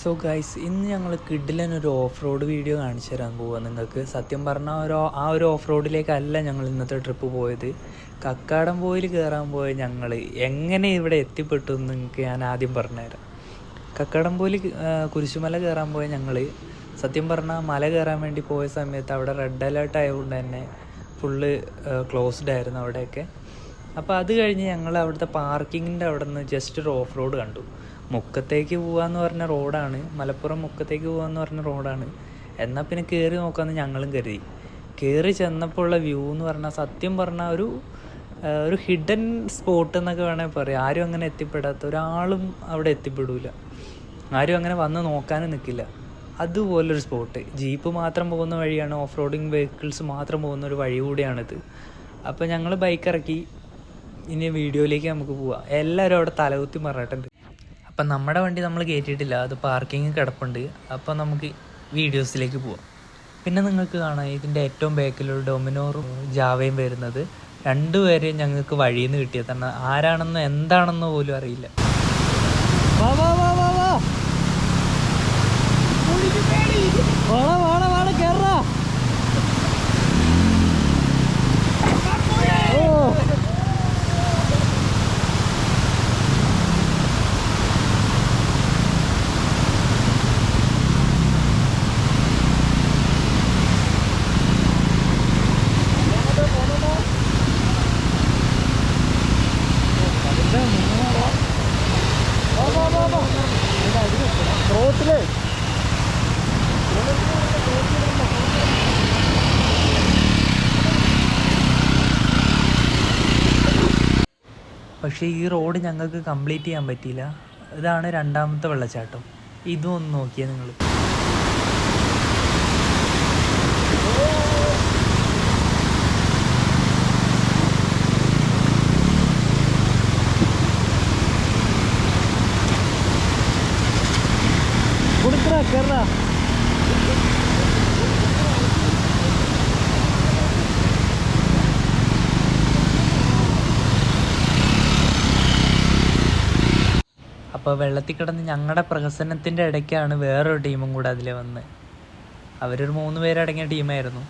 So guys ഇന്ന് ഞങ്ങൾ കിഡിലൻ ഒരു ഓഫ് റോഡ് വീഡിയോ കാണിച്ചു തരാൻ പോവാ. നിങ്ങൾക്ക് സത്യം പറഞ്ഞാൽ ഒരു ആ ഒരു ഓഫ് റോഡിലേക്കല്ല ഞങ്ങൾ ഇന്നത്തെ ട്രിപ്പ് പോയത്. കക്കാടം പോയിൽ കയറാൻ പോയ ഞങ്ങൾ എങ്ങനെ ഇവിടെ എത്തിപ്പെട്ടു എന്ന് നിങ്ങൾക്ക് ഞാൻ ആദ്യം പറഞ്ഞുതരാം. കക്കാടം പോയിൽ കുരിശുമല കയറാൻ പോയ ഞങ്ങൾ സത്യം പറഞ്ഞാൽ മല കയറാൻ വേണ്ടി പോയ സമയത്ത് അവിടെ റെഡ് അലേർട്ട് ആയതുകൊണ്ട് തന്നെ ഫുള്ള് ക്ലോസ്ഡ് ആയിരുന്നു അവിടെയൊക്കെ. അപ്പോൾ അത് കഴിഞ്ഞ് ഞങ്ങൾ അവിടുത്തെ പാർക്കിങ്ങിന്റെ അവിടെ നിന്ന് ജസ്റ്റ് ഒരു ഓഫ് റോഡ് കണ്ടു. മുക്കത്തേക്ക് പോവാന്ന് പറഞ്ഞ റോഡാണ്. മലപ്പുറം മുക്കത്തേക്ക് പോവാന്ന് പറഞ്ഞ റോഡാണ്. എന്നാൽ പിന്നെ കയറി നോക്കാമെന്ന് ഞങ്ങളും കരുതി. കയറി ചെന്നപ്പോൾ ഉള്ള വ്യൂ എന്ന് പറഞ്ഞാൽ സത്യം പറഞ്ഞാൽ ഒരു ഒരു ഹിഡൻ സ്പോട്ട് എന്നൊക്കെ വേണമെങ്കിൽ പറയാം. ആരും അങ്ങനെ എത്തിപ്പെടാത്ത ഒരാളും അവിടെ എത്തിപ്പെടൂല. ആരും അങ്ങനെ വന്ന് നോക്കാനും നിൽക്കില്ല അതുപോലൊരു സ്പോട്ട് ജീപ്പ് മാത്രം പോകുന്ന വഴിയാണ്. ഓഫ് റോഡിങ് വെഹിക്കിൾസ് മാത്രം പോകുന്ന ഒരു വഴി കൂടിയാണിത്. അപ്പോൾ ഞങ്ങൾ ബൈക്ക് ഇറക്കി. ഇനി വീഡിയോയിലേക്ക് നമുക്ക് പോവാം. എല്ലാവരും അവിടെ തലകുത്തി മറട്ടുണ്ട്. അപ്പം നമ്മുടെ വണ്ടി നമ്മൾ കയറ്റിയിട്ടില്ല അത് പാർക്കിംഗ് കിടപ്പുണ്ട്. അപ്പോൾ നമുക്ക് വീഡിയോസിലേക്ക് പോവാം. പിന്നെ നിങ്ങൾക്ക് കാണാം. ഇതിന്റെ ഏറ്റവും ബാക്കിലൊരു ഡൊമിനോറും ജാവയും വരുന്നത്. രണ്ടുപേരെയും ഞങ്ങൾക്ക് വഴിയിൽ നിന്ന് കിട്ടിയത് കാരണം ആരാണെന്നോ എന്താണെന്നോ പോലും അറിയില്ല. വാ വാ വാ വാ. പക്ഷേ ഈ റോഡ് ഞങ്ങൾക്ക് കംപ്ലീറ്റ് ചെയ്യാൻ പറ്റിയില്ല. ഇതാണ് രണ്ടാമത്തെ വെള്ളച്ചാട്ടം. ഇതും ഒന്ന് നോക്കിയാൽ നിങ്ങൾ കൊടുക്കറ കേറ അപ്പോൾ വെള്ളത്തിൽ കിടന്ന് ഞങ്ങളുടെ പ്രഹസനത്തിന്റെ ഇടയ്ക്കാണ് വേറൊരു ടീമും കൂടെ അതിൽ വന്ന്. അവരൊരു മൂന്ന് പേരടങ്ങിയ ടീമായിരുന്നു.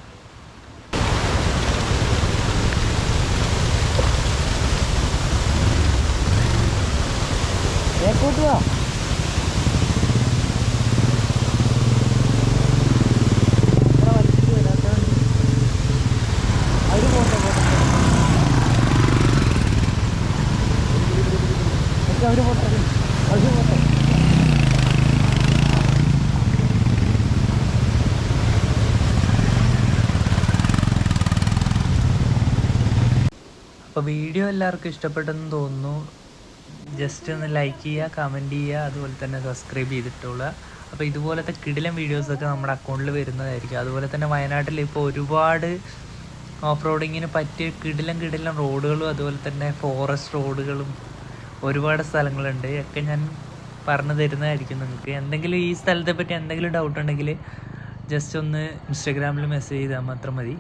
കൂട്ടുക അവർ പോട്ടെ പോട്ടെ ഒക്കെ അവർ പോട്ടെ അവർ പോട്ടെ അപ്പോൾ വീഡിയോ എല്ലാവർക്കും ഇഷ്ടപ്പെട്ടെന്ന് തോന്നുന്നു. ജസ്റ്റ് ഒന്ന് ലൈക്ക് ചെയ്യുക കമന്റ് ചെയ്യുക അതുപോലെ തന്നെ സബ്സ്ക്രൈബ് ചെയ്തിട്ടുള്ള. അപ്പോൾ ഇതുപോലത്തെ കിടിലം വീഡിയോസൊക്കെ നമ്മുടെ അക്കൗണ്ടിൽ വരുന്നതായിരിക്കും. അതുപോലെ തന്നെ വയനാട്ടിൽ ഇപ്പോൾ ഒരുപാട് ഓഫ് റോഡിങ്ങിന് പറ്റിയ കിടിലം കിടിലം റോഡുകളും അതുപോലെ തന്നെ ഫോറസ്റ്റ് റോഡുകളും ഒരുപാട് സ്ഥലങ്ങളുണ്ട്. ഒക്കെ ഞാൻ പറഞ്ഞു തരുന്നതായിരിക്കും നിങ്ങൾക്ക്. എന്തെങ്കിലും ഈ സ്ഥലത്തെ പറ്റി എന്തെങ്കിലും ഡൗട്ട് ഉണ്ടെങ്കിൽ ജസ്റ്റ് ഒന്ന് ഇൻസ്റ്റാഗ്രാമിൽ മെസ്സേജ് ചെയ്താൽ മാത്രം മതി.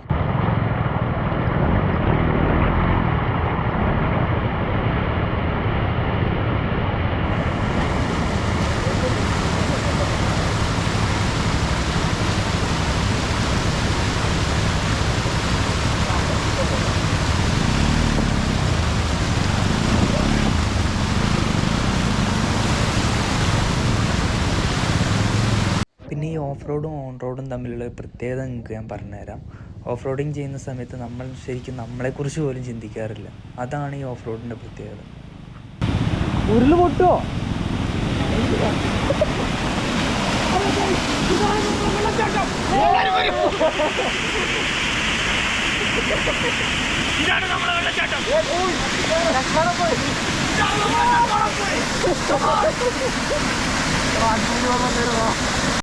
പിന്നെ ഈ ഓഫ് റോഡും ഓൺ റോഡും തമ്മിലുള്ള പ്രത്യേകത നിങ്ങൾക്ക് ഞാൻ പറഞ്ഞുതരാം. ഓഫ് റോഡിങ് ചെയ്യുന്ന സമയത്ത് നമ്മൾ ശരിക്കും നമ്മളെക്കുറിച്ച് പോലും ചിന്തിക്കാറില്ല. അതാണ് ഈ ഓഫ് റോഡിന്റെ പ്രത്യേകത. ഉരുൾ പൊട്ടോ ഇതാണ് നമ്മളെ വെള്ളച്ചാട്ടം.